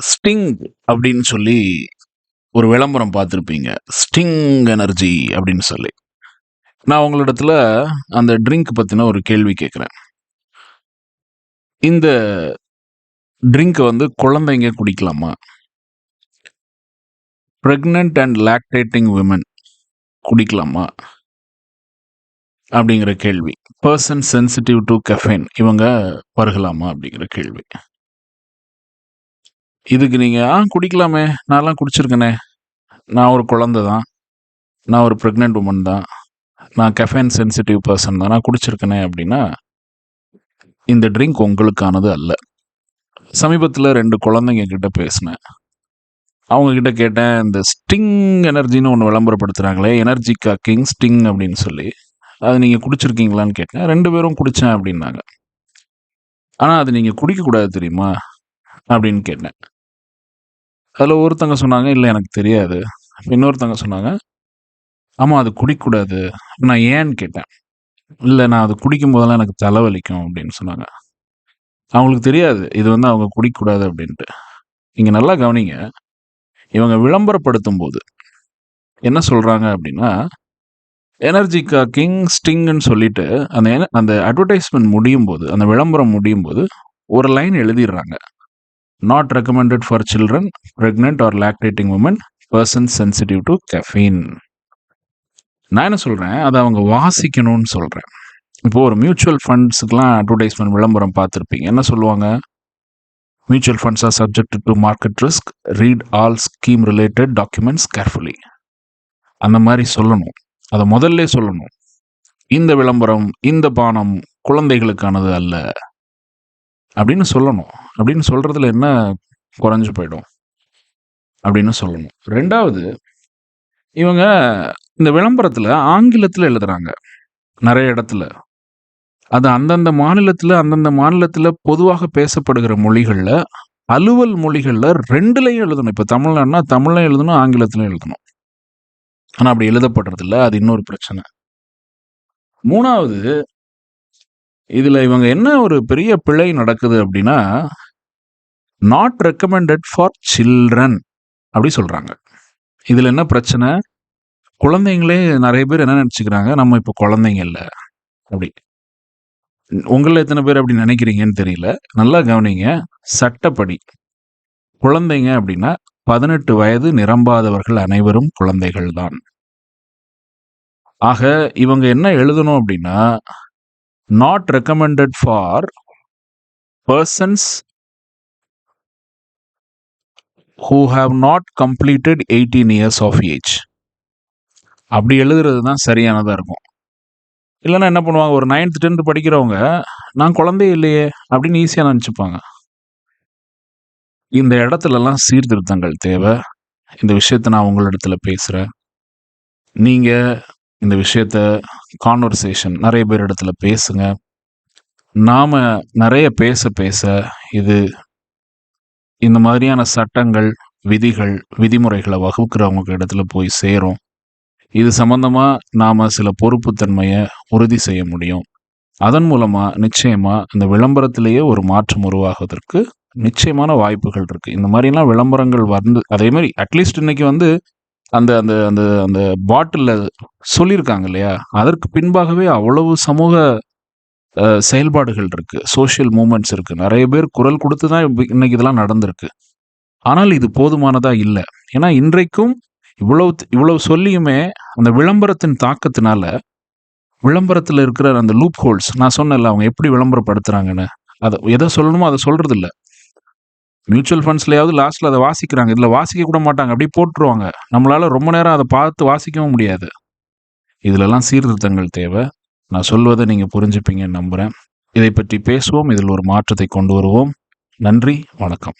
Sting அப்படின்னு சொல்லி ஒரு விளம்பரம் பார்த்துருப்பீங்க. ஸ்டிங் எனர்ஜி அப்படின்னு சொல்லி. நான் உங்களிடத்துல அந்த ட்ரிங்க் பற்றின ஒரு கேள்வி கேட்குறேன் இந்த ட்ரிங்க் வந்து குழந்தைங்க குடிக்கலாமா? ப்ரெக்னென்ட் அண்ட் லாக்டேட்டிங் விமன் குடிக்கலாமா? அப்படிங்கிற கேள்வி. பர்சன் சென்சிட்டிவ் டு கெஃபைன் இவங்க பருகலாமா? அப்படிங்கிற கேள்வி. இதுக்கு நீங்கள் ஆ குடிக்கலாமே. நான்லாம் குடிச்சிருக்கேனே. நான் ஒரு குழந்தை தான். நான் ஒரு ப்ரெக்னென்ட் உமன் தான். நான் கெஃபைன் சென்சிட்டிவ் பர்சன் தான். நான் குடிச்சிருக்கேனே அப்படின்னா இந்த ட்ரிங்க் உங்களுக்கானது அல்ல. சமீபத்தில் ரெண்டு குழந்தைங்க கிட்ட பேசினேன். அவங்கக்கிட்ட கேட்டேன் இந்த ஸ்டிங் எனர்ஜின்னு ஒன்று விளம்பரப்படுத்துகிறாங்களே எனர்ஜி காக்கிங் ஸ்டிங் அப்படின்னு சொல்லி. அது நீங்கள் குடிச்சிருக்கீங்களான்னு கேட்டேன். ரெண்டு பேரும் குடித்தேன் அப்படின்னாங்க. ஆனால் அது நீங்கள் குடிக்கக்கூடாது தெரியுமா? அப்படின்னு கேட்டேன். அதில் ஒருத்தங்க சொன்னாங்க இல்லை எனக்கு தெரியாது. இன்னொருத்தங்க சொன்னாங்க ஆமாம் அது குடிக்கக்கூடாது நான் ஏன்னு கேட்டேன். இல்லை நான் அது குடிக்கும் போதெல்லாம் எனக்கு தலைவலிக்கும் அப்படின்னு சொன்னாங்க. அவங்களுக்கு தெரியாது இது வந்து அவங்க குடிக்கக்கூடாது அப்படின்ட்டு. நீங்கள் நல்லா கவனிங்க இவங்க விளம்பரப்படுத்தும் போது என்ன சொல்கிறாங்க அப்படின்னா எனர்ஜி காக்கிங் ஸ்டிங்குன்னு சொல்லிட்டு அந்த அந்த அட்வர்டைஸ்மெண்ட் முடியும் போது அந்த விளம்பரம் முடியும் போது ஒரு line எழுதிடுறாங்க. Not recommended for children pregnant or lactating women person sensitive to caffeine. நான் என்ன சொல்கிறேன் அதை அவங்க வாசிக்கணும்னு சொல்கிறேன் இப்போ ஒரு மியூச்சுவல் ஃபண்ட்ஸுக்கெலாம் அட்வர்டைஸ்மெண்ட் விளம்பரம் பார்த்துருப்பீங்க. என்ன சொல்லுவாங்க? Mutual funds are subject to market risk read all scheme related documents carefully அந்த மாதிரி சொல்லணும். அதை முதல்ல சொல்லணும். இந்த விளம்பரம் இந்த பானம் குழந்தைகளுக்கானது அல்ல. அப்படின்னு சொல்லணும். அப்படின்னு சொல்றதுல என்ன குறைஞ்சு போயிடும்? அப்படின்னு சொல்லணும். ரெண்டாவது இவங்க இந்த விளம்பரத்தில் ஆங்கிலத்தில் எழுதுறாங்க. நிறைய இடத்துல. அது அந்தந்த மாநிலத்தில் அந்தந்த மாநிலத்தில் பொதுவாக பேசப்படுகிற மொழிகளில் அலுவல் மொழிகளில் ரெண்டுலையும் எழுதணும். இப்போ தமிழ்னா தமிழ்லையும் எழுதணும் ஆங்கிலத்திலையும் எழுதணும். ஆனால் அப்படி எழுதப்படுறதில்ல. அது இன்னொரு பிரச்சனை. மூணாவது இதுல இவங்க என்ன ஒரு பெரிய பிழை நடக்குது அப்படின்னா நாட் ரெக்கமெண்டட் ஃபார் சில்ட்ரன் அப்படி சொல்றாங்க. இதுல என்ன பிரச்சனை? குழந்தைங்களே நிறைய பேர் என்ன நினச்சிக்கிறாங்க? நம்ம இப்போ குழந்தைங்க இல்லை. அப்படி. உங்கள எத்தனை பேர் அப்படி நினைக்கிறீங்கன்னு தெரியல. நல்லா கவனிங்க. சட்டப்படி. குழந்தைங்க அப்படின்னா பதினெட்டு வயது நிரம்பாதவர்கள் அனைவரும் குழந்தைகள் தான் ஆக இவங்க என்ன எழுதணும் அப்படின்னா not recommended for persons who have not completed eighteen years of age அப்படி எழுதுறது தான் சரியானதாக இருக்கும். இல்லைன்னா என்ன பண்ணுவாங்க? ஒரு நைன்த் டென்த் படிக்கிறவங்க நான் குழந்தையே இல்லையே அப்படின்னு ஈஸியாக நினச்சிப்பாங்க. இந்த இடத்துலலாம் சீர்திருத்தங்கள் தேவை. இந்த விஷயத்த நான் உங்களிடத்துல பேசுகிறேன் நீங்கள் இந்த விஷயத்த கான்வர்சேஷன் நிறைய பேர் இடத்துல பேசுங்க. நாம் நிறைய பேச பேச இது இந்த மாதிரியான சட்டங்கள் விதிகள் விதிமுறைகளை வகுக்கிறவங்க இடத்துல போய் சேரும். இது சம்மந்தமாக நாம் சில பொறுப்புத்தன்மையை உறுதி செய்ய முடியும். அதன் மூலமாக நிச்சயமாக இந்த விளம்பரத்திலேயே ஒரு மாற்றம் உருவாகுவதற்கு நிச்சயமான வாய்ப்புகள் இருக்குது இந்த மாதிரிலாம் விளம்பரங்கள் வந்து அதே மாதிரி அட்லீஸ்ட் இன்னைக்கு வந்து அந்த அந்த அந்த அந்த பாட்டிலில் சொல்லியிருக்காங்க இல்லையா அதற்கு பின்பாகவே அவ்வளவு சமூக செயல்பாடுகள் இருக்கு. சோஷியல் மூமெண்ட்ஸ் இருக்கு. நிறைய பேர் குரல் கொடுத்து தான் இன்னைக்கு இதெல்லாம் நடந்திருக்கு. ஆனால் இது போதுமானதா இல்லை. ஏன்னா இன்றைக்கும் இவ்வளவு இவ்வளவு சொல்லியுமே அந்த விளம்பரத்தின் தாக்கத்தினால விளம்பரத்தில் இருக்கிற அந்த லூப் ஹோல்ஸ் நான் சொன்னேன்ல அவங்க எப்படி விளம்பரப்படுத்துறாங்கன்னு. அதை எதை சொல்லணுமோ அதை சொல்றது இல்லை மியூச்சுவல் ஃபண்ட்ஸ்லையாவது லாஸ்ட்ல அதை வாசிக்கிறாங்க. இதில் வாசிக்க கூட மாட்டாங்க. அப்படியே போட்டுருவாங்க. நம்மளால ரொம்ப நேரம் அதை பார்த்து வாசிக்கவும் முடியாது. இதுலலாம் சீர்திருத்தங்கள் தேவை. நான் சொல்வதை நீங்க புரிஞ்சுப்பீங்கன்னு நம்புறேன். இதை பற்றி பேசுவோம். இதில் ஒரு மாற்றத்தை கொண்டு வருவோம். நன்றி. வணக்கம்.